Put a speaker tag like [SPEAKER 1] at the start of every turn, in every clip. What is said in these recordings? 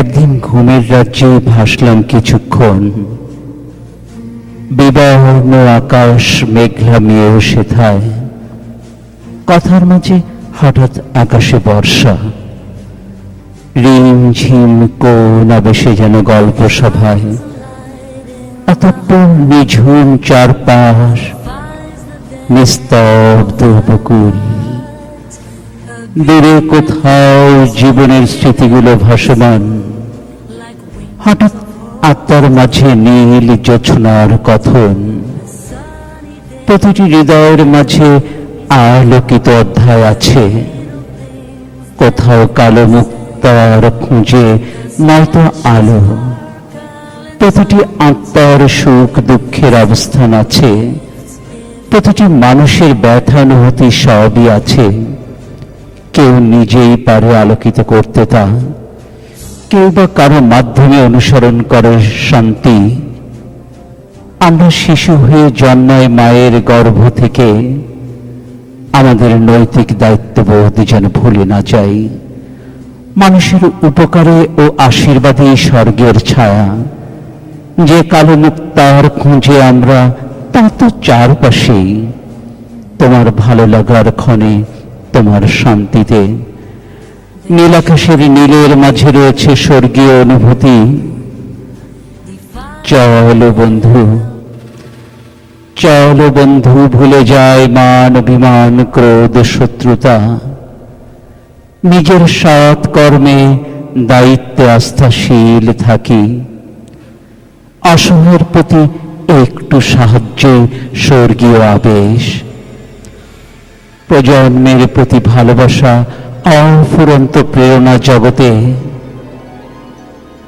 [SPEAKER 1] একদিন ঘুমের রাজ্যে ভাসলাম কিছুক্ষণ। বিবর্ণ আকাশ মেঘলা মেয়েও সেথায়। কথার মাঝে হঠাৎ আকাশে বর্ষা। রিম ঝিম কোন আবেশে যেন গল্প সভায়। অতঃপর নিঝুম চারপাশ নিস্তব্ধ উপকূল। দূরে কোথাও জীবনের স্মৃতিগুলো ভাসমান। হঠাৎ আত্মার মাঝে নীল জোছনার কথন। প্রতিটি হৃদয়ের মাঝে আলোকিত অধ্যায় আছে। কোথাও কালো মুক্তার খুঁজে নয়তো আলো। প্রতিটি আত্মার সুখ দুঃখের অবস্থান আছে। প্রতিটি মানুষের ব্যথানুভূতি সবই আছে। কেউ নিজেই পারে আলোকিত করতে তা কেউ বা কারও মাধ্যমে অনুসরণ করে শান্তি। আমরা শিশু হয়ে জন্মায় মায়ের গর্ভ থেকে। আমাদের নৈতিক দায়িত্ববোধ যেন ভুলে না যাই। মানুষের উপকারে ও আশীর্বাদে স্বর্গের ছায়া। যে কালো মুক্তার খুঁজে আমরা, তা তো চারপাশেই। তোমার ভালো লাগার ক্ষণে তোমার শান্তিতে। নীলাকাশের নীলের মাঝে রয়েছে স্বর্গীয় অনুভূতি। চলো বন্ধু চলো বন্ধু, ভুলে যায় মান অভিমান, ক্রোধ, শত্রুতা। নিজের সৎ কর্মে দায়িত্বে আস্থাশীল থাকি। অসহায়ের প্রতি একটু সাহায্যে স্বর্গীয় আবেশ। প্রজন্মের প্রতি ভালোবাসা অফুরন্ত প্রেরণা জগতে।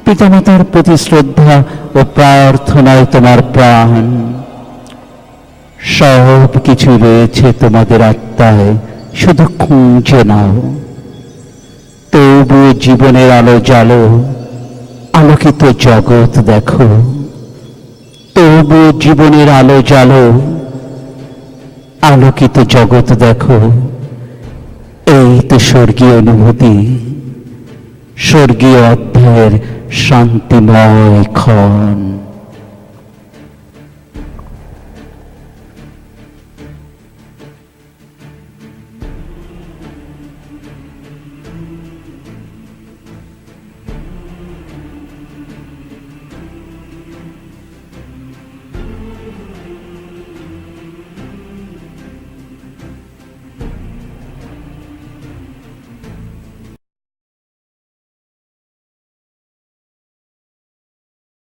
[SPEAKER 1] পিতামাতার প্রতি শ্রদ্ধা ও প্রার্থনায় তোমার প্রাণ। সব কিছু রয়েছে তোমাদের আত্মায়, শুধু খুঁজে নাও। তবু জীবনের আলো জালো আলোকিত জগৎ দেখো। তবু জীবনের আলো জালো আলোকিত জগৎ দেখো। এই তো স্বর্গীয় অনুভূতি স্বর্গীয় অধ্যায়ের শান্তিময় ক্ষণ।